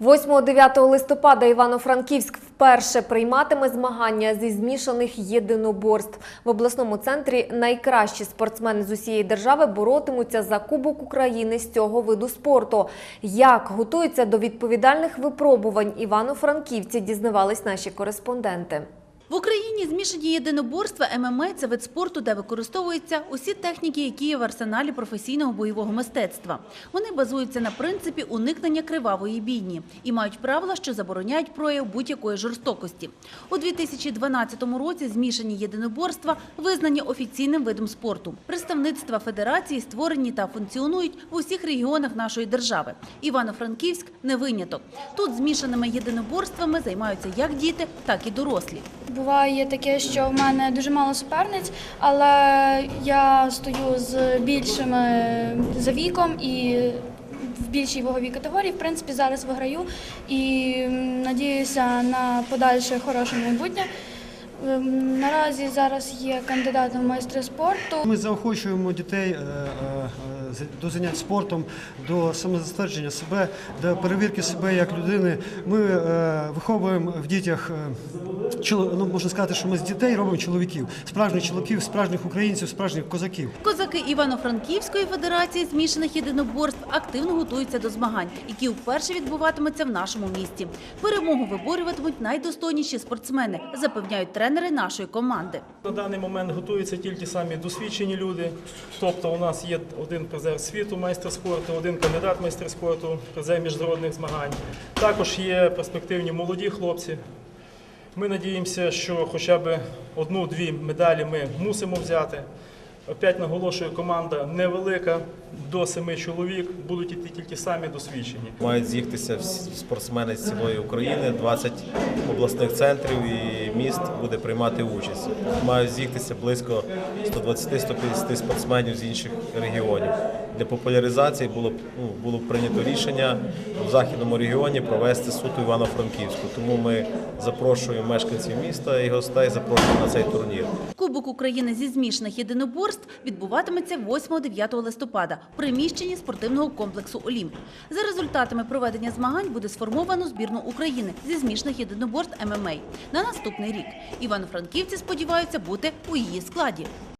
8-9 листопада Івано-Франківськ вперше прийматиме змагання зі змішаних єдиноборств. В обласному центрі найкращі спортсмени з усієї держави боротимуться за Кубок України з цього виду спорту. Як готуються до відповідальних випробувань івано-франківці, дізнавались наші кореспонденти. В Україні змішані єдиноборства ММА – це вид спорту, де використовуються усі техніки, які є в арсеналі професійного бойового мистецтва. Вони базуються на принципі уникнення кривавої бійні і мають правила, що забороняють прояв будь-якої жорстокості. У 2012 році змішані єдиноборства визнані офіційним видом спорту. Представництва федерації створені та функціонують в усіх регіонах нашої держави. Івано-Франківськ не виняток. Тут змішаними єдиноборствами займаються як діти, так і дорослі. Буває таке, що в мене дуже мало суперниць, але я стою з більшими за віком і в більшій ваговій категорії. В принципі, зараз виграю і надіюся на подальше хороше майбутнє. Ем, Наразі зараз є кандидатом в майстри спорту. Ми заохочуємо дітей е, е, е, до занять спортом, до самозаствердження себе, до перевірки себе як людини. Ми е, виховуємо в дітях, е, ну, можна сказати, що ми з дітей робимо чоловіків, справжніх чоловіків, справжніх українців, справжніх козаків. Козаки Івано-Франківської федерації змішаних єдиноборств активно готуються до змагань, які вперше відбуватимуться в нашому місті. Перемогу виборюватимуть найдостойніші спортсмени, запевняють тренери нашої команди. На даний момент готуються тільки самі досвідчені люди. Тобто у нас є один призер світу, майстер спорту, один кандидат майстер спорту, призер міжнародних змагань. Також є перспективні молоді хлопці. Ми надіємося, що хоча б одну-дві медалі ми мусимо взяти. Опять наголошую, команда невелика, до семи чоловік, будуть іти тільки самі досвідчені. Мають з'їхатися спортсмени з цілої України, 20 обласних центрів і міст буде приймати участь. Мають з'їхатися близько 120-150 спортсменів з інших регіонів. Для популяризації було, ну, було прийнято рішення в західному регіоні провести суто Івано-Франківську. Тому ми запрошуємо мешканців міста і гостей запрошуємо на цей турнір. Кубок України зі змішаних єдиноборств відбуватиметься 8-9 листопада в приміщенні спортивного комплексу Олімп. За результатами проведення змагань буде сформовано збірну України зі змішаних єдиноборств ММА на наступний рік. Івано-франківці сподіваються бути у її складі.